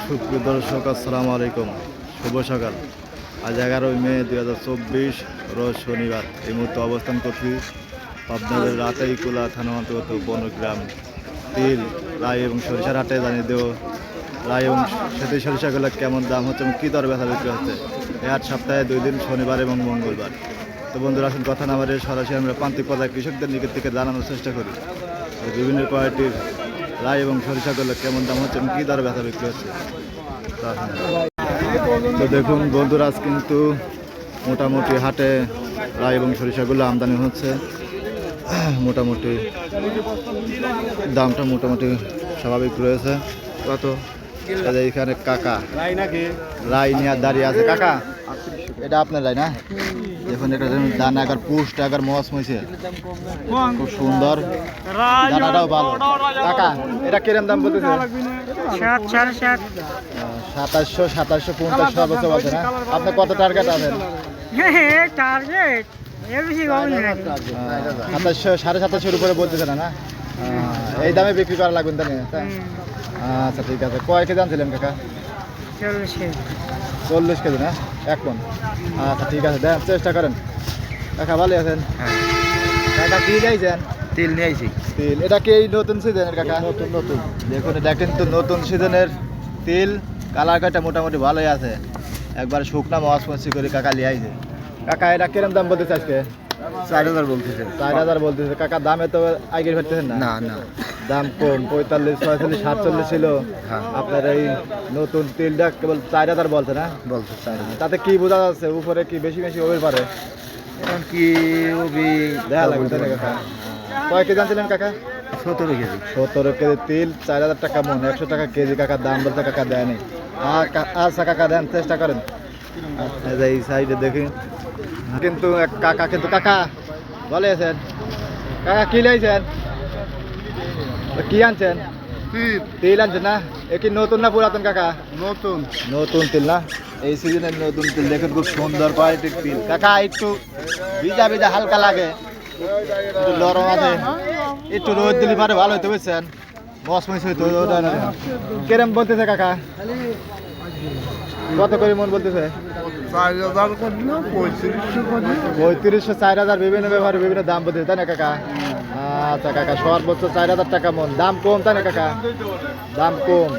সুপ্রিয় দর্শক, আসসালামু আলাইকুম। শুভ সকাল। আজ এগারোই মে দুই হাজার চব্বিশ, রোজ শনিবার। এই মুহূর্তে অবস্থান করছি আপনাদের রাতাইকুলা থানা অন্তর্গত বনগ্রাম তিল রায় এবং সরিষার হাটে। জানিয়ে দেবো রায় এবং সেতু সরিষাগুলো কেমন দাম হচ্ছে এবং কী দর ব্যথা বিক্রি হচ্ছে? এই আট সপ্তাহে দুই দিন, শনিবার এবং মঙ্গলবার। তো বন্ধুরা, আসুন কথা না সরাসরি আমরা প্রান্তিক পর্যায়ে কৃষকদের নিকট থেকে জানানোর চেষ্টা করি। বিভিন্ন কোয়ালিটির রায় এবং সরিষাগুলো কেমন দাম হচ্ছে এবং কী দরে ব্যথা বিক্রি হচ্ছে? তো দেখুন বন্ধুরাজ কিন্তু মোটামুটি হাটে রায় এবং সরিষাগুলো আমদানি হচ্ছে। মোটামুটি দামটা মোটামুটি স্বাভাবিক রয়েছে। কত? এখানে কাকা। রায় নিয়ে দাঁড়িয়ে আছে। কাকা এটা আপনার রায় না দেখুন এটা দানা আগার পুষ্ট আগার মস মইছে। খুব সুন্দর। দানাটাও ভালো। কাকা এটা কিরম দাম বলতেছে? সাতাশশো সাতাশশো পঞ্চাশ সর্বোচ্চ না আপনি কত টার্গেট আছেন? হ্যাঁ টার্গেট সাতাশশো সাড়ে সাতাশশোর উপরে বলতেছে না না? এই দামে বিক্রি করা লাগবে তাই না? তাই? আচ্ছা ঠিক আছে। কয় কেজি আনছিলেন কাকা? চল্লিশ কেজি না? এক মন আচ্ছা ঠিক আছে দেন চেষ্টা করেন। কাকা ভালো আছেন। কাকা কি যাইছেন তেল নিয়ে আইছি। তিল এটা কি এই নতুন সিজনের কাকা? নতুন নতুন। দেখুন এটা কিন্তু নতুন সিজনের তিল। কালার কাটা মোটামুটি ভালোই আছে। একবার শুকনা মাছ মাছি করে কাকা লিয়ে আইছে। কাকা এটা কিরম দাম বলতেছে আজকে? চার হাজার বলতেছে। চার হাজার বলতেছে। কাকা দামে তো আগের ফেরতেছেন না? না না। দাম কম পঁয়তাল্লিশ পঁয়তাল্লিশ সাতচল্লিশ ছিল। হ্যাঁ। আপনার এই নতুন তিলটা কেবল চার হাজার বলছে না? বলছে চার হাজার। তাতে কি বোঝা যাচ্ছে উপরে কি বেশি বেশি হবে পারে? এখন কি ওবি দেখা লাগবে কাকা কয় কেজি আনছিলেন কাকা? সতেরো কেজি। সতেরো কেজি তিল চার হাজার টাকা মন একশো টাকা কেজি কাকার দাম বলতে কাকা দেয়নি। আচ্ছা কাকা দেন চেষ্টা করেন। এই সাইডে দেখি। কিন্তু এক কাকা কিন্তু কাকা ভালো আছেন? কাকা কি লাইছেন? কি আনছেন? তিল। আনছেন না? এ কি নতুন না পুরাতন কাকা? নতুন। নতুন তিল না? এই সিজনের নতুন তিল দেখুন খুব সুন্দর কোয়ালিটির তিল। কাকা একটু ভিজা ভিজা হালকা লাগে। একটু নরম আছে। একটু রোদ দিলে পারে ভালো হইতে বুঝছেন? বস মহিষ হইতো। কিরম বলতেছে কাকা? কত করে মন বলতেছে? পঁয়ত্রিশশো চার হাজার বিভিন্ন ব্যবহারে বিভিন্ন দাম বলতেছে তাই না কাকা? আচ্ছা কাকা সর্বোচ্চ চার হাজার টাকা মন। দাম কম তাই না কাকা? দাম কম।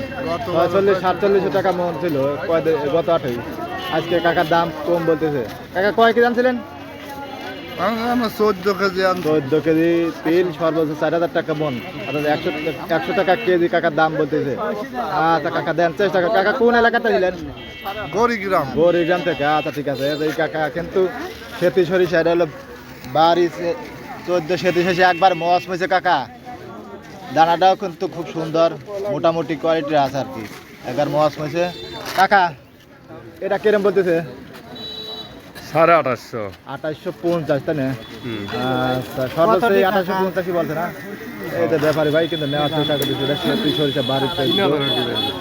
ছয়চল্লিশ সাতচল্লিশশো টাকা মন ছিল গত আটই। আজকে কাকার দাম কম বলতেছে। কাকা কয় কেজি আনছিলেন? চোদ্দ কেজি চোদ্দ কেজি তিল সর্বোচ্চ চার হাজার টাকা মন। অর্থাৎ একশো একশো টাকা কেজি কাকার দাম বলতেছে। আচ্ছা কাকা দেন চেষ্টা করেন। কাকা কোন এলাকাতে ছিলেন গরিগ্রাম। গৌরীগ্রাম থেকে। আচ্ছা ঠিক আছে। এই কাকা কিন্তু সেতু সরিষা এটা হলো বাড়ি চোদ্দ সেতু শেষে একবার মস হয়েছে, কাকা। দানাটাও কিন্তু খুব সুন্দর, মোটামুটি কোয়ালিটির আছে আর কি। একবার মস হয়েছে। কাকা, এটা কেরম বলতেছে? সাড়ে আঠাশশো। আঠাশশো পঞ্চাশ তাই না? আচ্ছা সর্বোচ্চ এই আঠাশশো পঞ্চাশই বলছে না? ব্যাপারে ভাই কিন্তু নেওয়ার চেষ্টা করতেছে। সেতু সরিষা বাড়িতে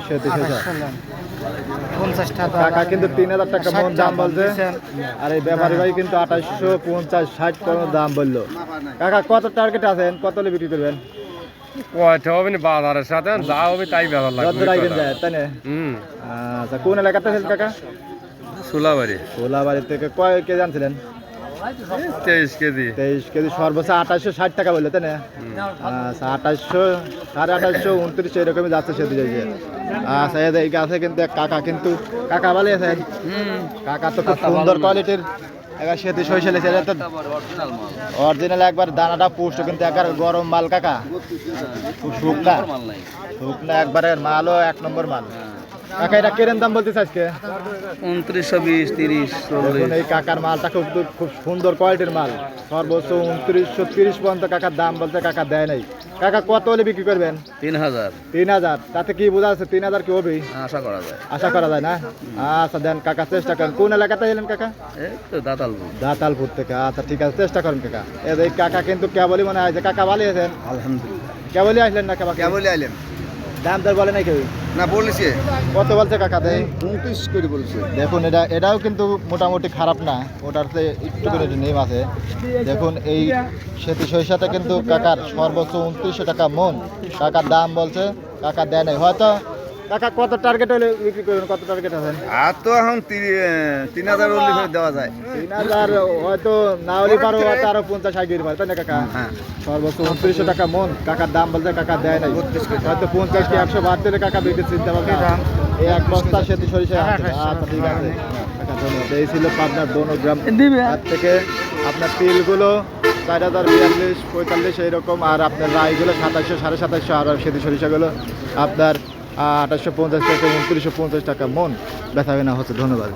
সেতু সরিষা। টাকা কিন্তু তিন হাজার টাকা মন দাম বলছে। আর এই ব্যাপারী ভাই কিন্তু আঠাশশো পঞ্চাশ ষাট কোনো দাম বলল। কাকা কত টার্গেট আছেন? কত হলে বিক্রি করবেন? কয়টা হবে না? বাজারের সাথে যা হবে তাই লাগবে তাই না? আচ্ছা কোন এলাকাতে কাকা? সুলাবাড়ি। ওলাবাড়ি থেকে কয় কেজি আনছিলেন? তেইশ কেজি। তেইশ কেজি সর্বোচ্চ আঠাশশো ষাট টাকা বলল তাই না? আচ্ছা আঠাশশো সাড়ে আঠাশশো উনত্রিশ এরকমই যাচ্ছে সেতু যাইছে আচ্ছা এই গাছে কিন্তু এক কাকা কিন্তু কাকা ভালো আছেন কাকা তো খুব সুন্দর কোয়ালিটির। একবার সেতু সরিষা লেছে তো অরিজিনাল একবার দানাটা পুষ্ট কিন্তু একবার গরম মাল কাকা। খুব শুকনা। শুকনা একবারে মালও এক নম্বর মাল। কাকা এটা কেরেন দাম বলতেছে আজকে? উনত্রিশশো বিশ তিরিশ এই কাকার মালটা খুব খুব সুন্দর কোয়ালিটির মাল। সর্বোচ্চ উনত্রিশশো তিরিশ পর্যন্ত কাকার দাম বলতে কাকা দেয় নাই। কাকা কত হলে বিক্রি করবেন? তিন হাজার। তিন হাজার। তাতে কি বোঝা যাচ্ছে তিন হাজার কি হবে? আশা করা যায়। আশা করা যায় না? আচ্ছা দেন কাকা চেষ্টা করেন। কোন এলাকাতে এলেন কাকা? দাতালপুর। দাতালপুর থেকে। আচ্ছা ঠিক আছে চেষ্টা করেন কাকা। এই কাকা কিন্তু কেবলই মনে হয় যে কাকা ভালো আছেন? আলহামদুলিল্লাহ। কেবলই আসলেন না কাকা? কেবলই আইলেন দাম দর বলে নাই কেউ? না বলেছে। কত বলছে কাকা দেয়? উনত্রিশ করে বলেছে। দেখুন এটা এটাও কিন্তু মোটামুটি খারাপ না। ওটার ওটাতে একটু করে নেম আছে। দেখুন এই সেতু সরিষাটা কিন্তু কাকার সর্বোচ্চ উনত্রিশশো টাকা মন। কাকার দাম বলছে কাকা দেয় নাই। হয়তো কাকা কত টার্গেট হলে বিক্রি করবেন? কত টার্গেট আর তো এখন তিন হাজার দেওয়া যায়। তিন হাজার হয়তো না হলে পারো হয়তো আরও পঞ্চাশ ষাট দিতে পারে তাই না কাকা? হ্যাঁ সর্বোচ্চ উনত্রিশশো টাকা মন। কাকার দাম বলতে কাকা দেয় নাই। হয়তো পঞ্চাশ কি একশো বাদ দিলে কাকা বিক্রি চিন্তা ভাবনা। এই এক বস্তা সরিষা আনছে। আচ্ছা ঠিক আছে। কাকা ধন্যবাদ। এই ছিল পাবনার বনগ্রাম। থেকে আপনার তিলগুলো চার হাজার বিয়াল্লিশ পঁয়তাল্লিশ এইরকম। আর আপনার রাইগুলো সাতাশশো সাড়ে সাতাশশো আর সেটি সরিষাগুলো আপনার আঠাশশো পঞ্চাশ টাকা উনত্রিশশো পঞ্চাশ টাকা মন। ব্যথা বেনা হচ্ছে ধন্যবাদ।